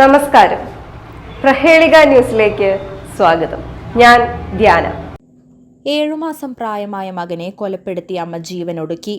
നമസ്കാരം. പ്രഹേളിക ന്യൂസിലേക്ക് സ്വാഗതം. ഞാൻ ധ്യാന. ഏഴുമാസം പ്രായമായ മകനെ കൊലപ്പെടുത്തിയ അമ്മ ജീവനൊടുക്കി.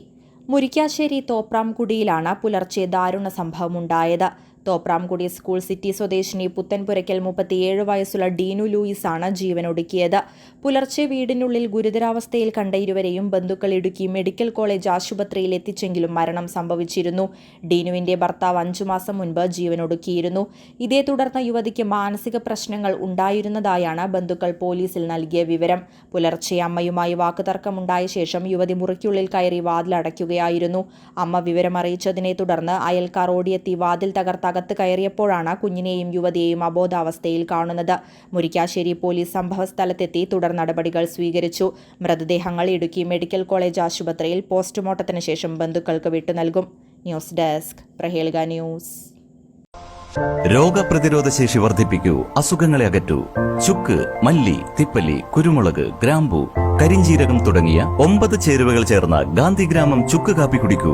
മുരിക്കാശ്ശേരി തോപ്രാംകുടിയിലാണ് പുലർച്ചെ ദാരുണ സംഭവമുണ്ടായത്. തോപ്രാംകുടി സ്കൂൾ സിറ്റി സ്വദേശിനി പുത്തൻപുരയ്ക്കൽ മുപ്പത്തിയേഴ് വയസ്സുള്ള ഡീനു ലൂയിസാണ് ജീവനൊടുക്കിയത്. പുലർച്ചെ വീടിനുള്ളിൽ ഗുരുതരാവസ്ഥയിൽ കണ്ട ഇരുവരെയും ബന്ധുക്കൾ ഇടുക്കി മെഡിക്കൽ കോളേജ് ആശുപത്രിയിൽ എത്തിച്ചെങ്കിലും മരണം സംഭവിച്ചിരുന്നു. ഡീനുവിന്റെ ഭർത്താവ് അഞ്ചു മാസം മുൻപ് ജീവനൊടുക്കിയിരുന്നു. ഇതേ തുടർന്ന് യുവതിക്ക് മാനസിക പ്രശ്നങ്ങൾ ഉണ്ടായിരുന്നതായാണ് ബന്ധുക്കൾ പോലീസിൽ നൽകിയ വിവരം. പുലർച്ചെ അമ്മയുമായി വാക്കുതർക്കമുണ്ടായ ശേഷം യുവതി മുറിക്കുള്ളിൽ കയറി വാതിലടയ്ക്കുകയായിരുന്നു. അമ്മ വിവരമറിയിച്ചതിനെ തുടർന്ന് അയൽക്കാർ ഓടിയെത്തി വാതിൽ തകർത്ത് അകത്ത് കയറിയപ്പോഴാണ് കുഞ്ഞിനെയും യുവതിയെയും അബോധാവസ്ഥയിൽ കാണുന്നത്. മുരിക്കാശ്ശേരി പോലീസ് സംഭവസ്ഥലത്തെത്തി തുടർ നടപടികൾ സ്വീകരിച്ചു. മൃതദേഹങ്ങൾ ഇടുക്കി മെഡിക്കൽ കോളേജ് ആശുപത്രിയിൽ പോസ്റ്റ്മോർട്ടത്തിന് ശേഷം ബന്ധുക്കൾക്ക് വിട്ടു നൽകും. News desk Prahelika news. രോഗപ്രതിരോധ ശേഷി വർദ്ധിപ്പിക്കൂ അസുഖങ്ങളെ അകറ്റൂ. ചുക്ക് മല്ലി തിപ്പല്ലി കുരുമുളക് ഗ്രാമ്പു കരിഞ്ചീരകം തുടങ്ങിയ ഒമ്പത് ചേരുവകൾ ചേർന്ന ഗാന്ധിഗ്രാമം ചുക്ക് കാപ്പി കുടിക്കൂ.